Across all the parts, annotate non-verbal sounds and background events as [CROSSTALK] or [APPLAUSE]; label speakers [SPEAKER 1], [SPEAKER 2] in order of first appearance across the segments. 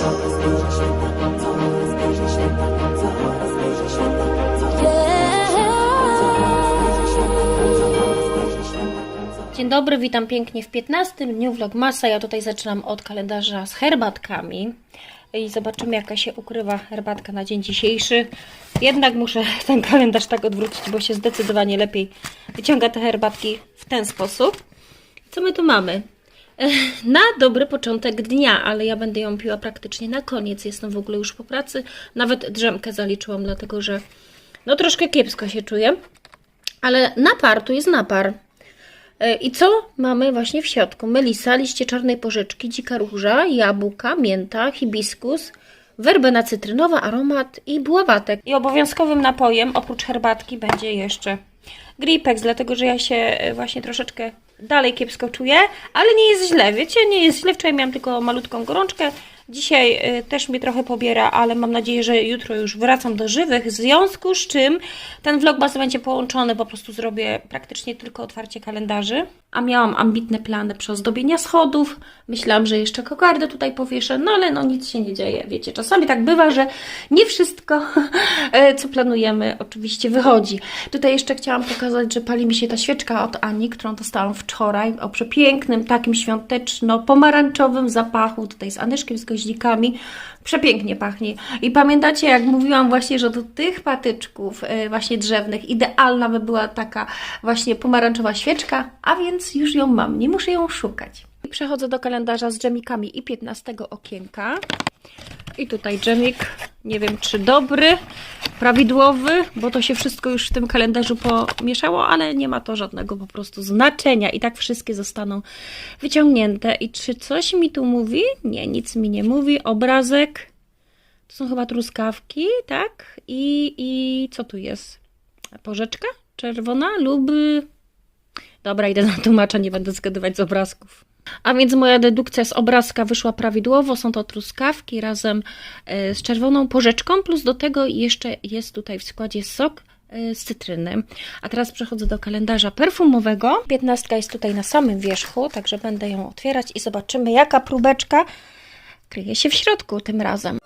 [SPEAKER 1] Dzień dobry, witam pięknie w 15 dniu Vlogmasa. Ja tutaj zaczynam od kalendarza z herbatkami i zobaczymy jaka się ukrywa herbatka na dzień dzisiejszy. Jednak muszę [LAUGHS] ten kalendarz tak odwrócić, bo się zdecydowanie lepiej wyciąga te herbatki w ten sposób. Co my tu mamy? [LAUGHS] Na dobry początek dnia, ale ja będę ją piła praktycznie na koniec. Jestem w ogóle już po pracy. Nawet drzemkę zaliczyłam, dlatego że no troszkę kiepsko się czuję. Ale napar tu jest napar. E, I co mamy właśnie w środku? Melisa, liście czarnej porzeczki, dzika róża, jabłka, mięta, hibiskus, werbena cytrynowa, aromat i buławatek. I obowiązkowym napojem, oprócz herbatki, będzie jeszcze Gripex, dlatego że ja się e, właśnie troszeczkę dalej kiepsko czuję, ale nie jest źle, wiecie, nie jest źle. Wczoraj miałam tylko malutką gorączkę, dzisiaj e, też mnie trochę pobiera, ale mam nadzieję, że jutro już wracam do żywych, w związku z czym ten vlogmas będzie połączony, po prostu zrobię praktycznie tylko otwarcie kalendarzy. A miałam ambitne plany przeozdobienia schodów, myślałam, że jeszcze kokardę tutaj powieszę, no ale no nic się nie dzieje, wiecie, czasami tak bywa, że nie wszystko, [LAUGHS] e, co planujemy, oczywiście wychodzi. Tutaj jeszcze chciałam pokazać, że pali mi się ta świeczka od Ani, którą dostałam wczoraj, o przepięknym, takim świąteczno-pomarańczowym zapachu, tutaj z Anyszkiem, z Przepięknie pachnie. I pamiętacie, jak mówiłam właśnie, że do tych patyczków e, właśnie drzewnych idealna by była taka właśnie pomarańczowa świeczka, a więc już ją mam, nie muszę ją szukać. Przechodzę do kalendarza z dżemikami i 15 okienka. I tutaj dżemik, nie wiem czy dobry, prawidłowy, bo to się wszystko już w tym kalendarzu pomieszało, ale nie ma to żadnego po prostu znaczenia. I tak wszystkie zostaną wyciągnięte. I czy coś mi tu mówi? Nie, nic mi nie mówi. Obrazek. To są chyba truskawki, tak? I, i co tu jest? Porzeczka czerwona lub... Dobra, idę na tłumacza, nie będę zgadywać z obrazków. A więc moja dedukcja z obrazka wyszła prawidłowo. Są to truskawki razem e, z czerwoną porzeczką, plus do tego jeszcze jest tutaj w składzie sok e, z cytryny. A teraz przechodzę do kalendarza perfumowego. 15 jest tutaj na samym wierzchu, także będę ją otwierać i zobaczymy, jaka próbeczka kryje się w środku tym razem.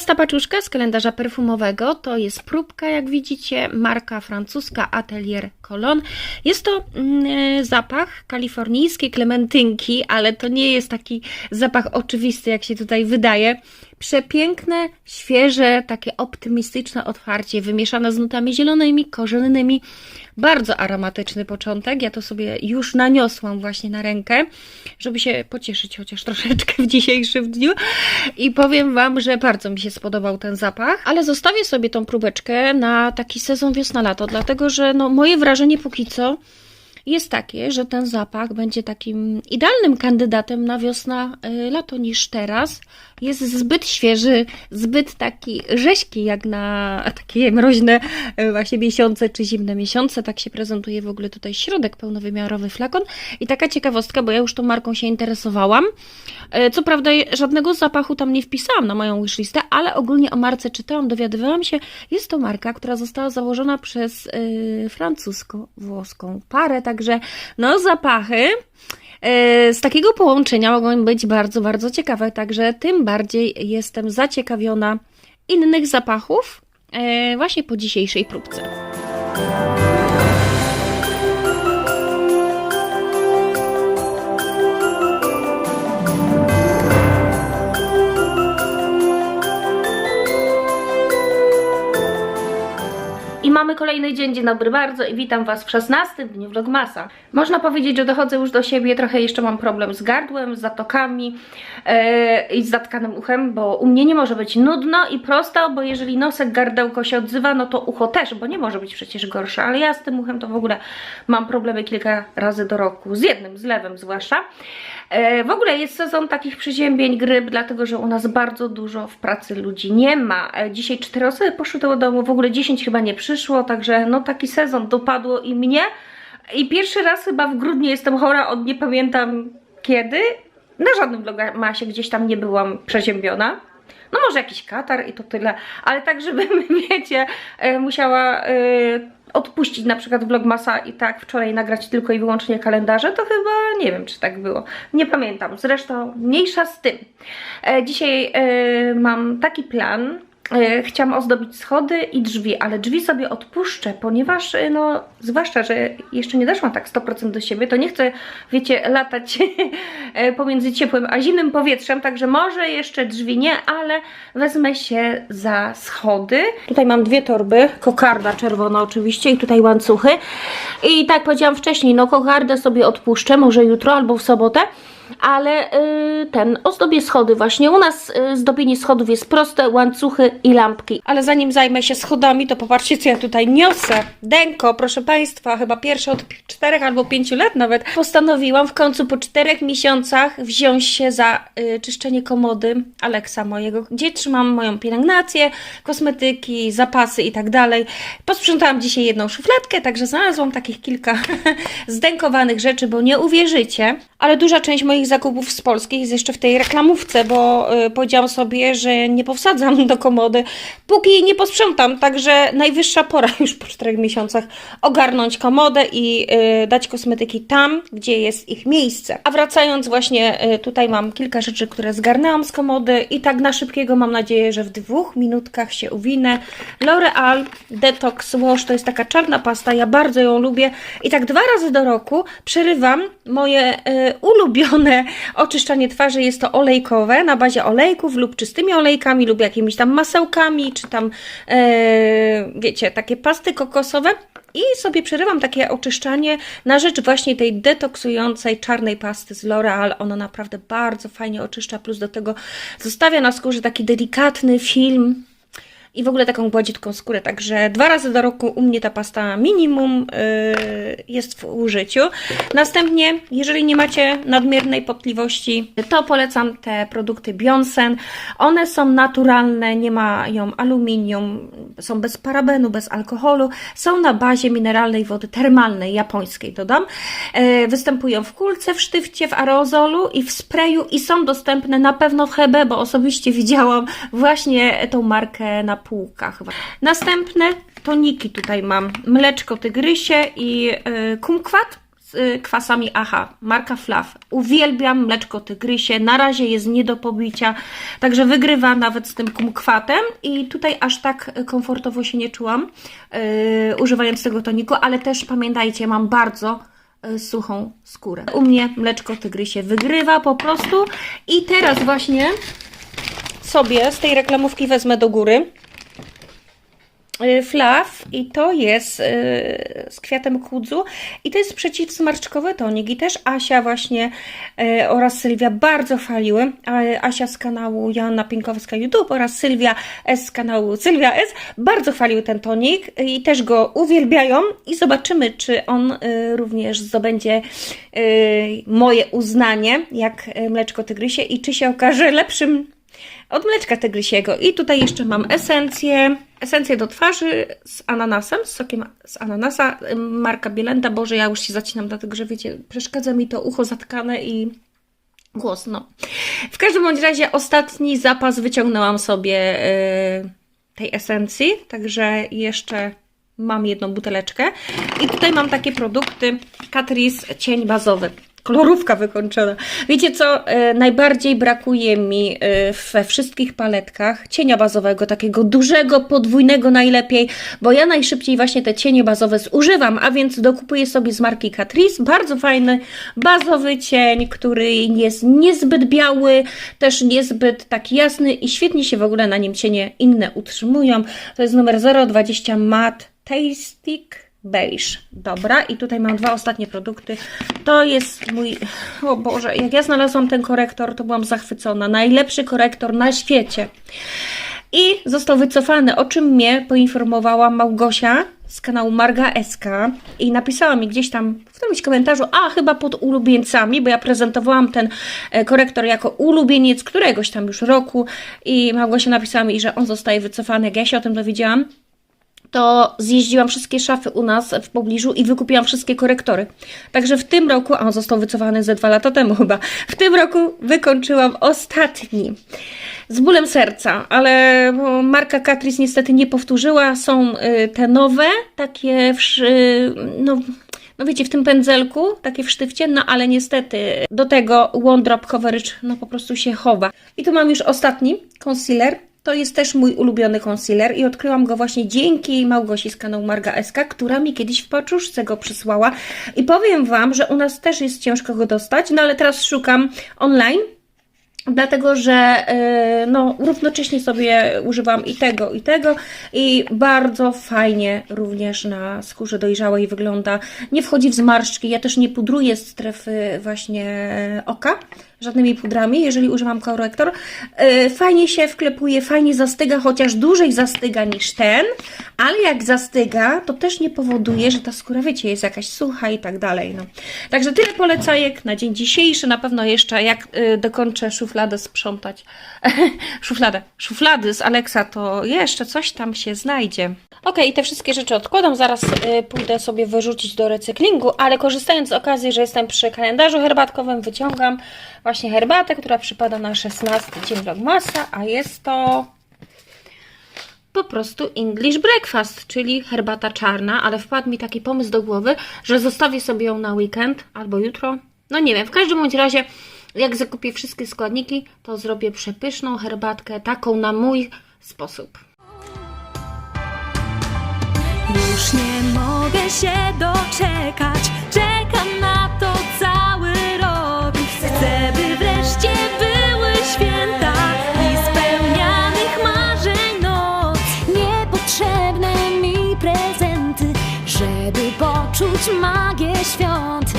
[SPEAKER 1] 15 paczuszka z kalendarza perfumowego to jest próbka, jak widzicie, marka francuska Atelier Cologne. Jest to mm, zapach kalifornijskiej klementynki, ale to nie jest taki zapach oczywisty, jak się tutaj wydaje. Przepiękne, świeże, takie optymistyczne otwarcie, wymieszane z nutami zielonymi, korzennymi. Bardzo aromatyczny początek. Ja to sobie już naniosłam właśnie na rękę, żeby się pocieszyć chociaż troszeczkę w dzisiejszym dniu. I powiem Wam, że bardzo mi się spodobał ten zapach, ale zostawię sobie tą próbeczkę na taki sezon wiosna-lato, dlatego że no, moje wrażenie póki co jest takie, że ten zapach będzie takim idealnym kandydatem na wiosna-lato niż teraz. Jest zbyt świeży, zbyt taki rześki jak na takie mroźne e, właśnie miesiące czy zimne miesiące. Tak się prezentuje w ogóle tutaj środek pełnowymiarowy flakon. I taka ciekawostka, bo ja już tą marką się interesowałam. E, Co prawda żadnego zapachu tam nie wpisałam na moją wishlistę, ale ogólnie o marce czytałam, dowiadywałam się. Jest to marka, która została założona przez y, francusko-włoską parę, także no zapachy e, z takiego połączenia mogą być bardzo, bardzo ciekawe, także tym bardziej jestem zaciekawiona innych zapachów e, właśnie po dzisiejszej próbce. Mamy kolejny dzień, dzień dobry bardzo i witam Was w 16 dniu Vlogmasa. Można powiedzieć, że dochodzę już do siebie, trochę jeszcze mam problem z gardłem, z zatokami e, i z zatkanym uchem, bo u mnie nie może być nudno i prosto, bo jeżeli nosek, gardełko się odzywa, no to ucho też, bo nie może być przecież gorsze, ale ja z tym uchem to w ogóle mam problemy kilka razy do roku, z jednym, z lewym zwłaszcza. E, w ogóle jest sezon takich przeziębień, gryp, dlatego że u nas bardzo dużo w pracy ludzi nie ma. E, Dzisiaj cztery osoby poszły do domu, w ogóle 10 chyba nie przyszło, także no taki sezon dopadło i mnie. I pierwszy raz chyba w grudniu jestem chora od nie pamiętam kiedy. Na żadnym vlogmasie gdzieś tam nie byłam przeziębiona. No może jakiś katar i to tyle, ale tak żebym, [LAUGHS] wiecie, e, musiała e, odpuścić na przykład vlogmasa i tak wczoraj nagrać tylko i wyłącznie kalendarze, to chyba nie wiem, czy tak było. Nie pamiętam. Zresztą mniejsza z tym. E, dzisiaj e, mam taki plan. E, Chciałam ozdobić schody i drzwi, ale drzwi sobie odpuszczę, ponieważ, e, no, zwłaszcza, że jeszcze nie doszłam tak 100% do siebie, to nie chcę, wiecie, latać [LAUGHS] e, pomiędzy ciepłym a zimnym powietrzem, także może jeszcze drzwi nie, ale wezmę się za schody. Tutaj mam dwie torby, kokarda czerwona oczywiście i tutaj łańcuchy. I tak powiedziałam wcześniej, no kokardę sobie odpuszczę, może jutro albo w sobotę ale y, ten ozdobię schody właśnie. U nas y, zdobienie schodów jest proste, łańcuchy i lampki. Ale zanim zajmę się schodami, to popatrzcie co ja tutaj niosę. Denko, proszę Państwa, chyba pierwsze od 4 albo 5 lat nawet. Postanowiłam w końcu po 4 miesiącach wziąć się za y, czyszczenie komody Aleksa mojego, gdzie trzymam moją pielęgnację, kosmetyki, zapasy i tak dalej. Posprzątałam dzisiaj jedną szufladkę, także znalazłam takich kilka [LAUGHS] zdenkowanych rzeczy, bo nie uwierzycie, ale duża część moich zakupów z Polski jest jeszcze w tej reklamówce, bo y, powiedziałam sobie, że nie powsadzam [LAUGHS] do komody, póki nie posprzątam, także najwyższa pora [LAUGHS] już po 4 miesiącach ogarnąć komodę i y, dać kosmetyki tam, gdzie jest ich miejsce. A wracając właśnie, y, tutaj mam kilka rzeczy, które zgarnęłam z komody i tak na szybkiego mam nadzieję, że w dwóch minutkach się uwinę. L'Oreal Detox Wash to jest taka czarna pasta, ja bardzo ją lubię i tak dwa razy do roku przerywam moje y, ulubione oczyszczanie twarzy. Jest to olejkowe na bazie olejków lub czystymi olejkami lub jakimiś tam masełkami, czy tam e, wiecie, takie pasty kokosowe. I sobie przerywam takie oczyszczanie na rzecz właśnie tej detoksującej czarnej pasty z L'Oreal. Ona naprawdę bardzo fajnie oczyszcza, plus do tego zostawia na skórze taki delikatny film i w ogóle taką gładziutką skórę. Także dwa razy do roku u mnie ta pasta minimum yy, jest w użyciu. Następnie, jeżeli nie macie nadmiernej potliwości, to polecam te produkty Bionsen. One są naturalne, nie mają aluminium, są bez parabenu, bez alkoholu, są na bazie mineralnej wody termalnej, japońskiej dodam. Yy, występują w kulce, w sztywcie, w aerozolu i w sprayu i są dostępne na pewno w Hebe, bo osobiście widziałam właśnie tą markę na półkach. Następne toniki tutaj mam. Mleczko tygrysie i yy, kumkwat z y, kwasami AHA, marka Flav. Uwielbiam mleczko tygrysie, na razie jest nie do pobicia, także wygrywa nawet z tym kumkwatem i tutaj aż tak komfortowo się nie czułam yy, używając tego toniku, ale też pamiętajcie, mam bardzo y, suchą skórę. U mnie mleczko tygrysie wygrywa po prostu i teraz właśnie sobie z tej reklamówki wezmę do góry y, Flaw i to jest y, z kwiatem kudzu. I to jest przeciwsmarczkowy tonik. I też Asia właśnie y, oraz Sylwia bardzo chwaliły. Asia z kanału Joanna Pinkowska YouTube oraz Sylwia S z kanału Sylwia S bardzo chwaliły ten tonik i też go uwielbiają. I zobaczymy, czy on y, również zdobędzie y, moje uznanie jak y, mleczko tygrysie i czy się okaże lepszym od mleczka tygrysiego. I tutaj jeszcze mam esencję. Esencję do twarzy z ananasem, z sokiem z ananasa. Marka Bielenda. Boże, ja już się zacinam, dlatego że wiecie, przeszkadza mi to ucho zatkane i głos. No. W każdym bądź razie ostatni zapas wyciągnęłam sobie yy, tej esencji, także jeszcze mam jedną buteleczkę. I tutaj mam takie produkty Catrice cień bazowy. Kolorówka wykończona. Wiecie co? E, najbardziej brakuje mi e, we wszystkich paletkach cienia bazowego, takiego dużego, podwójnego najlepiej, bo ja najszybciej właśnie te cienie bazowe zużywam, a więc dokupuję sobie z marki Catrice bardzo fajny bazowy cień, który jest niezbyt biały, też niezbyt taki jasny i świetnie się w ogóle na nim cienie inne utrzymują. To jest numer 020 Matte Tastic beige. Dobra, i tutaj mam dwa ostatnie produkty. To jest mój, o Boże, jak ja znalazłam ten korektor, to byłam zachwycona. Najlepszy korektor na świecie. I został wycofany, o czym mnie poinformowała Małgosia z kanału Marga SK i napisała mi gdzieś tam w którymś komentarzu, a chyba pod ulubieńcami, bo ja prezentowałam ten e, korektor jako ulubieniec któregoś tam już roku i Małgosia napisała mi, że on zostaje wycofany, jak ja się o tym dowiedziałam, to zjeździłam wszystkie szafy u nas w pobliżu i wykupiłam wszystkie korektory. Także w tym roku, a on został wycofany ze dwa lata temu chyba, w tym roku wykończyłam ostatni. Z bólem serca, ale marka Catrice niestety nie powtórzyła. Są y, te nowe, takie w, no, no wiecie, w tym pędzelku, takie w sztywcie, no ale niestety do tego One Drop Coverage no po prostu się chowa. I tu mam już ostatni concealer. To jest też mój ulubiony concealer i odkryłam go właśnie dzięki Małgosi z kanału Marga SK, która mi kiedyś w paczuszce go przysłała. I powiem Wam, że u nas też jest ciężko go dostać, no ale teraz szukam online. Dlatego, że yy, no, równocześnie sobie używam i tego, i tego, i bardzo fajnie również na skórze dojrzałej wygląda. Nie wchodzi w zmarszczki. Ja też nie pudruję strefy właśnie oka żadnymi pudrami, jeżeli używam korektor. Yy, fajnie się wklepuje, fajnie zastyga, chociaż dłużej zastyga niż ten, ale jak zastyga, to też nie powoduje, że ta skóra, wiecie, jest jakaś sucha i tak dalej. No. Także tyle polecajek na dzień dzisiejszy. Na pewno jeszcze jak yy, dokończę szufladę sprzątać, [LAUGHS] szufladę, szuflady z Alexa, to jeszcze coś tam się znajdzie. Ok, i te wszystkie rzeczy odkładam. Zaraz y, pójdę sobie wyrzucić do recyklingu, ale korzystając z okazji, że jestem przy kalendarzu herbatkowym, wyciągam właśnie herbatę, która przypada na 16 dzień Vlogmasa, a jest to po prostu English Breakfast, czyli herbata czarna, ale wpadł mi taki pomysł do głowy, że zostawię sobie ją na weekend albo jutro. No nie wiem, w każdym bądź razie, jak zakupię wszystkie składniki, to zrobię przepyszną herbatkę, taką na mój sposób.
[SPEAKER 2] Już nie mogę się doczekać, czekam na to cały rok. Chcę, by wreszcie były święta i spełnianych marzeń noc. Niepotrzebne mi prezenty, żeby poczuć magię świąt.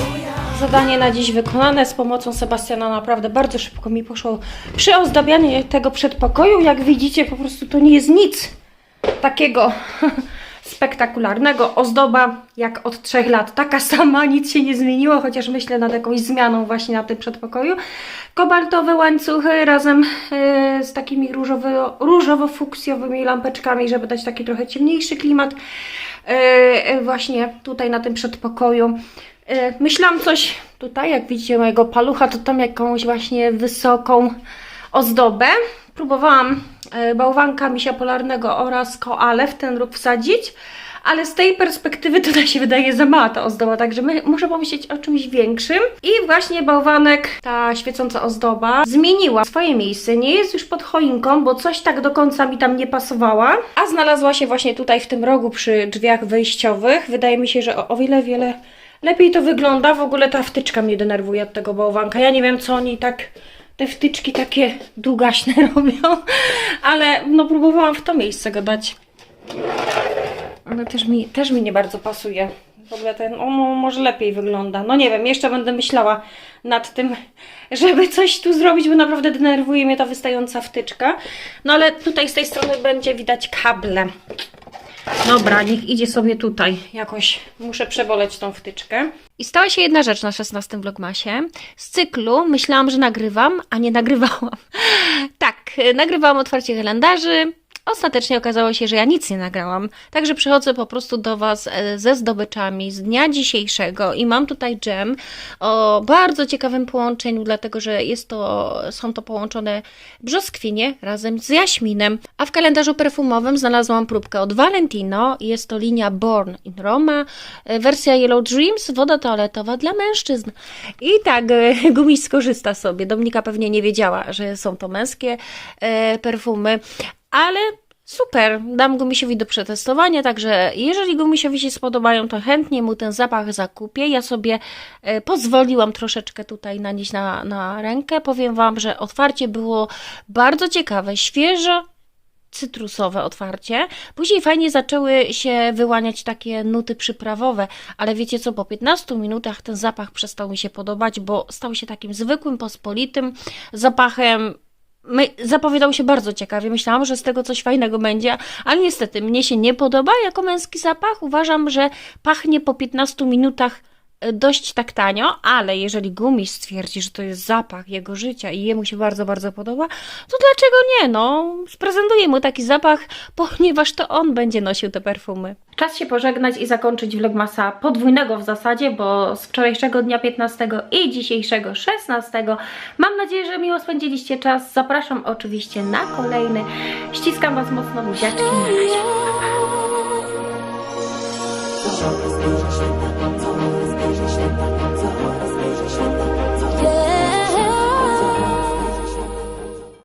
[SPEAKER 1] Zadanie na dziś wykonane z pomocą Sebastiana naprawdę bardzo szybko mi poszło przy ozdabianiu tego przedpokoju. Jak widzicie, po prostu to nie jest nic takiego [LAUGHS] spektakularnego. Ozdoba jak od trzech lat, taka [LAUGHS] sama, nic się nie zmieniło, chociaż myślę nad jakąś zmianą właśnie na tym przedpokoju. Kobaltowe łańcuchy razem e, z takimi różowo, różowo-fuksjowymi lampeczkami, żeby dać taki trochę ciemniejszy klimat e, e, właśnie tutaj na tym przedpokoju. Myślałam coś tutaj, jak widzicie mojego palucha, to tam jakąś właśnie wysoką ozdobę. Próbowałam bałwanka misia polarnego oraz koale w ten róg wsadzić, ale z tej perspektywy to się wydaje za mała ta ozdoba, także my, muszę pomyśleć o czymś większym. I właśnie bałwanek, ta świecąca ozdoba, zmieniła swoje miejsce. Nie jest już pod choinką, bo coś tak do końca mi tam nie pasowała, a znalazła się właśnie tutaj w tym rogu przy drzwiach wejściowych. Wydaje mi się, że o, o wiele, wiele lepiej to wygląda. W ogóle ta wtyczka mnie denerwuje od tego bałwanka. Ja nie wiem, co oni tak te wtyczki takie długaśne [LAUGHS] robią, ale no próbowałam w to miejsce go dać. Ale też mi, też mi nie bardzo pasuje. W ogóle ten, on może lepiej wygląda. No nie wiem, jeszcze będę myślała nad tym, żeby coś tu zrobić, bo naprawdę denerwuje mnie ta wystająca wtyczka. No ale tutaj z tej strony będzie widać kable. Dobra, niech idzie sobie tutaj. Jakoś muszę przeboleć tą wtyczkę. I stała się jedna rzecz na 16 vlogmasie. Z cyklu myślałam, że nagrywam, a nie nagrywałam. [LAUGHS] tak, nagrywałam otwarcie kalendarzy. Ostatecznie okazało się, że ja nic nie nagrałam. Także przychodzę po prostu do Was e, ze zdobyczami z dnia dzisiejszego i mam tutaj dżem o bardzo ciekawym połączeniu, dlatego że jest to, są to połączone brzoskwinie razem z jaśminem. A w kalendarzu perfumowym znalazłam próbkę od Valentino. Jest to linia Born in Roma, e, wersja Yellow Dreams, woda toaletowa dla mężczyzn. I tak e, Gumiś skorzysta sobie. Dominika pewnie nie wiedziała, że są to męskie perfumy, ale super, dam Gumisiowi do przetestowania, także jeżeli Gumisiowi się spodobają, to chętnie mu ten zapach zakupię. Ja sobie e, pozwoliłam troszeczkę tutaj nanieść na, na rękę. Powiem Wam, że otwarcie było bardzo ciekawe, świeżo, cytrusowe otwarcie. Później fajnie zaczęły się wyłaniać takie nuty przyprawowe, ale wiecie co, po 15 minutach ten zapach przestał mi się podobać, bo stał się takim zwykłym, pospolitym zapachem. My, zapowiadał się bardzo ciekawie. Myślałam, że z tego coś fajnego będzie, ale niestety mnie się nie podoba jako męski zapach. Uważam, że pachnie po 15 minutach dość tak tanio, ale jeżeli gumiś stwierdzi, że to jest zapach jego życia i jemu się bardzo, bardzo podoba, to dlaczego nie? No, sprezentuję mu taki zapach, [LAUGHS] ponieważ to on będzie nosił te perfumy. Czas się pożegnać i zakończyć vlogmasa podwójnego w zasadzie, bo z wczorajszego dnia 15 i dzisiejszego 16. Mam nadzieję, że miło spędziliście czas. Zapraszam oczywiście na kolejny. Ściskam Was mocno, buziaczki. Na razie.